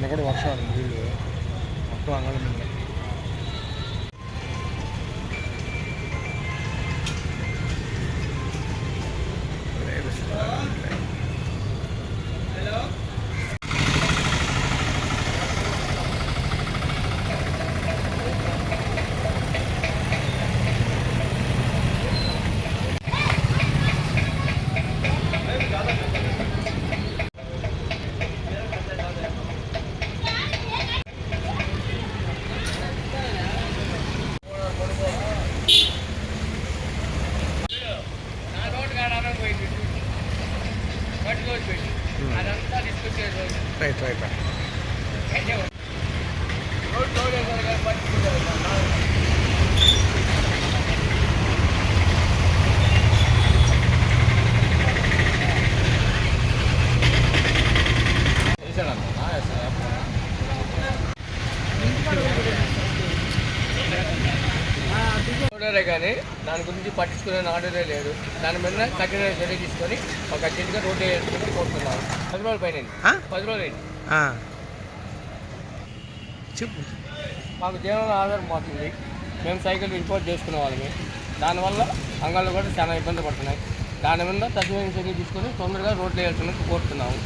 నిన్న కూడా వర్షం నీళ్ళు మొత్తం అంగళం మీద నా పెట్టి అదంతా డిస్కస్ చేసి రైట్ రైట్ రోడ్ రోడ్ వేసారు కానీ పట్టుకుంటారు చూడరే కానీ దాని గురించి పట్టించుకునే నాడుదే లేదు. దాని మీద కఠిన చర్య తీసుకొని ఒక అర్జెంట్గా రోడ్డు వేసుకుని కోరుతున్నాను పది రోజుల పైన పది రోజులు అయింది. చెప్పు. మాకు జీవన ఆధారం పోతుంది మేము సైకిల్ ఇంపోర్ట్ చేసుకునే వాళ్ళమి. దానివల్ల అంగాళ్ళు కూడా చాలా ఇబ్బంది పడుతున్నాయి. దాని మీద తగిన చర్య తీసుకొని తొందరగా రోడ్లు వేయాల్సినట్టు కోరుతున్నాము.